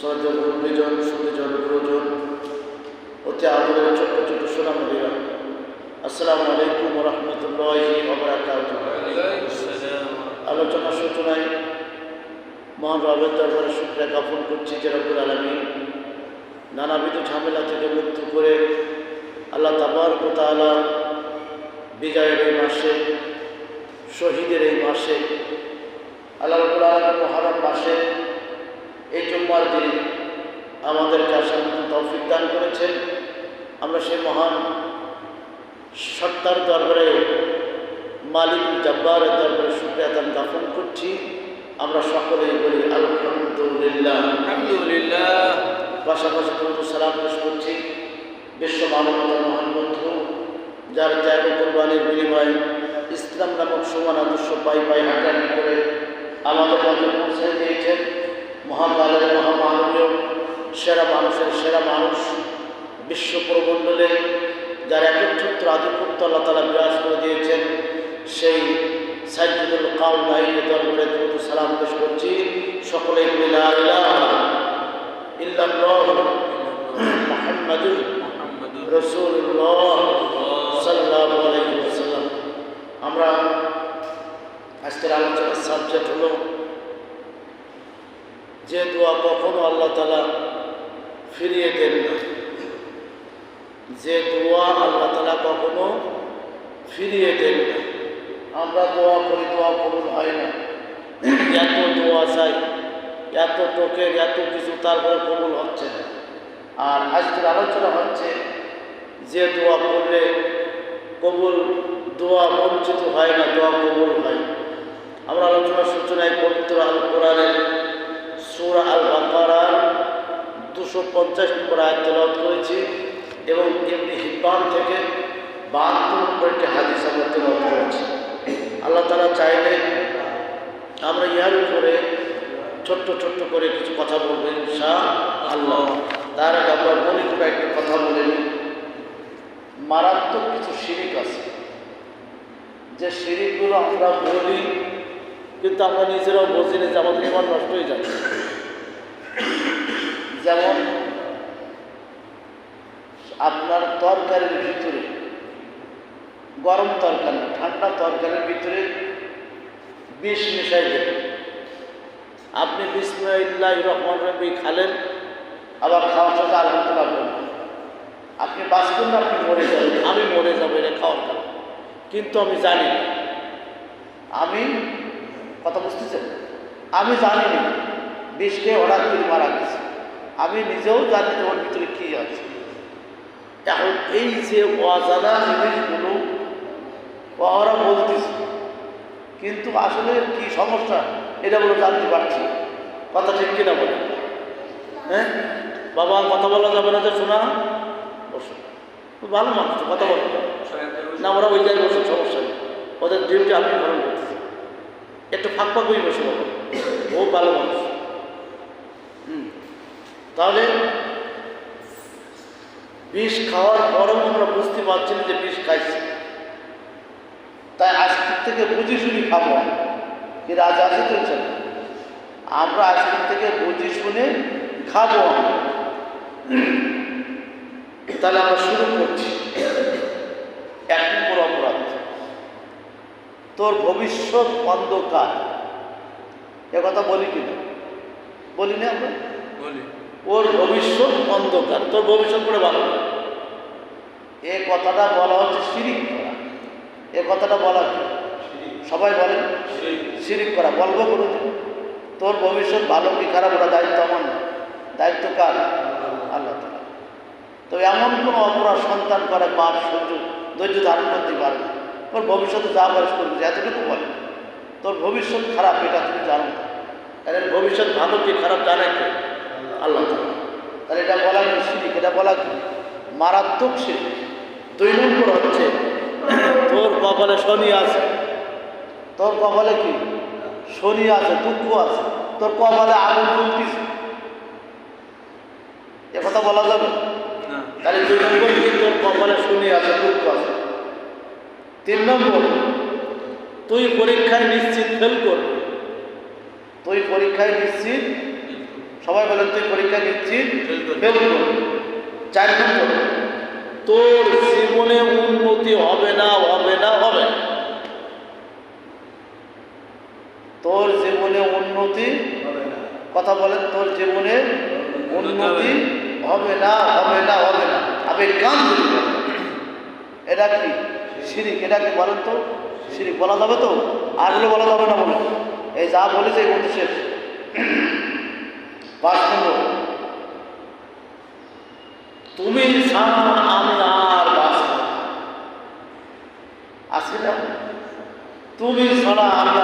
ছয়জন অতি আদরের ছোট্ট ছোট্ট সোনামণিরা আসসালামু আলাইকুম রহমতুল্লাহ আলোচনা সূচনায় মহান রবের করছি যে রব্বুল আলমী নানাবিধ ঝামেলা থেকে মুক্ত করে আল্লাহ তাবার তালা বিজয়ের এই মাসে, শহীদের এই মাসে, আল্লাহ রব্বুল আলমী মাসে জুম্মার দিন আমাদেরকে আসার তৌফিক দান করেছেন আমরা সেই মহান সত্তার দরবারে মালিক জব্বারের দরবারে শুক্রিয়া দান জ্ঞাপন করছি। আমরা সকলেই বলি আলহামদুলিল্লাহ। আলহামদুলিল্লাহ। পাশাপাশি কিন্তু সালাম পেশ করছি। বিশ্ব মানবতার মহান বন্ধু যার ত্যাগ কোরবানির বিনিময়ে ইসলাম নামক সমান আদর্শ পাই পাই হাঁটানি করে আমাদের মধ্যে পৌঁছে দিয়েছেন। মহাকালের মহামানবীয় সেরা মানুষের সেরা মানুষ বিশ্ব প্রমণ্ডলে যার একচ্ছত্র আধিপত্য আল্লাহ তালা বিরাজ করে দিয়েছেন, সেই সাইদুল কাউল নাইনের দরবারে দ্রুত সালাম পেশ করছি। সকলেই বলি, লা ইলাহা ইল্লাল্লাহ মুহাম্মাদুর মুহাম্মাদুর রসুল্লাহ সাল্লাল্লাহু আলাইহি ওয়াসাল্লাম। আমরা আজকের আলোচনার সাবজেক্ট হলো যে দোয়া কখনো আল্লাহ তালা ফিরিয়ে দেন না। যে দোয়া আল্লাহ তালা কখনো ফিরিয়ে দেন না। আমরা দোয়া করি, দোয়া কবুল হয় না। এত দোয়া চাই, এত টোকেন, এত কিছু তারপরে কবুল হচ্ছে না। আর আজকের আলোচনা হচ্ছে যে দোয়া করলে কবুল, দোয়া বঞ্চিত হয় না, দোয়া কবুল হয়। আমরা আলোচনার সূচনায় পবিত্র আল কোরআনের সুরা আল বাকারার দুশো পঞ্চাশ নম্বর আয়াত তেলাওয়াত করেছি এবং এমনি হিব্বান থেকে বাহাত্তর নম্বরটি হাদিস আমরা তেলাওয়াত করেছি। আল্লাহ তালা চাইলে আমরা ইহার উপরে ছোট্ট ছোট্ট করে কিছু কথা বলবেন শাহ আল্লাহ তার আগে আমরা করে একটা কথা বলে নিই। মারাত্মক কিছু শিরিক আছে। যে শিরিকগুলো আমরা বলি কিন্তু আমরা নিজেরাও বুঝি না যে আমাদের ইমান নষ্ট হয়ে যাচ্ছে যেমন, আপনার তরকারির ভিতরে, গরম তরকারি ঠান্ডা তরকারির ভিতরে বিষ মিশাই দেবেন আপনি বিসমুল্লাহ রহমান রবি খালেন, আবার খাওয়ার সাথে আলহামদুলিল্লাহ বলবেন আপনি বাঁচবেন না, আপনি মরে যাবেন। আমি মরে যাব, এটা খাওয়ার কারণে। কিন্তু আমি জানি আমি কথা বুঝতেছেন? আমি জানি না বিষকে হঠাৎ করে মারা গেছে। আমি নিজেও জানি যে ওর ভিতরে কী আছে। এখন এই যে অজানা জিনিসগুলো ওরা বলতেছে কিন্তু আসলে কি সমস্যা এটা বলে জানতে পারছি কথা ঠিক কিনা বলে? হ্যাঁ? বাবা কথা বলা যাবে না যে শোনা? বসো। ভালো মানুষ কথা বলো। না ওরা ওই জায়গায় বসে সমস্যা নেই। ওদের ডিউটি আপনি করতেছেন একটু ফাঁক ফাঁক হয়ে বসে বলো। ও ভালো মানুষ। হুম। তাহলে বিষ খাওয়ার পরেও আমরা বুঝতে পারছি না যে বিষ খাইছি। তাই আজকের থেকে বুঝি শুনি খাব কি রাজ আছে তো আমরা আজকের থেকে বুঝি শুনে খাব। তাহলে আমরা শুরু করছি। তোর ভবিষ্যৎ অন্ধকার। এ কথা বলি কিনা বলি না আমরা? বলি। ওর ভবিষ্যৎ অন্ধকার তোর ভবিষ্যৎ করে ভালো না এ কথাটা বলা হচ্ছে শিরিক করা। এ কথাটা বলা সবাই বলেন শিরিক। করা। বলব করুন তোর ভবিষ্যৎ ভালো কি খারাপ? ওটা দায়িত্ব আমার না। দায়িত্ব কার? আল্লাহ। তালা তো এমন কোনো অপরাধ সন্তান করে বাপ সহ্য ধৈর্য ধারণ করতে পারে না। তোর ভবিষ্যতে যা বয়স করবি এতটুকু বলে। তোর ভবিষ্যৎ খারাপ এটা তুমি জানো না। তাহলে ভবিষ্যৎ ভালো কি খারাপ জানে কে? আল্লাহ তাহলে এটা বলা কি শিরিক? এটা বলা কি? মারাত্মক শিরিক। দুই নম্বর হচ্ছে তোর কপালে শনি আছে। তোর কপালে কি? শনি আছে দুঃখ আছে। তোর কপালে আগুন জ্বলতিছে। এ কথা বলা যাবে? না। তাহলে দুই নম্বর কি? তোর কপালে শনি আছে দুঃখ আছে। তিন নম্বর তুই পরীক্ষায় নিশ্চিত ফেল করবি তুই পরীক্ষায় নিশ্চিত? সবাই বলেন তুই পরীক্ষায় নিশ্চিত ফেল করবি চার নম্বর তোর জীবনে উন্নতি হবে না হবে না হবে। তোর জীবনে উন্নতি কথা বলেন তোর জীবনে উন্নতি হবে না হবে না হবে না। আপনি গান দিলেন এটা কি? শিরিক, এটা কি বলেন তো? সিরিক বলা যাবে তো? আগলে বলা যাবে না বলে এই যা বলেছে এই শেষ। পাঁচ নম্বর। তুমি ছাড়া আমি আর না। তুমি ছাড়া আমি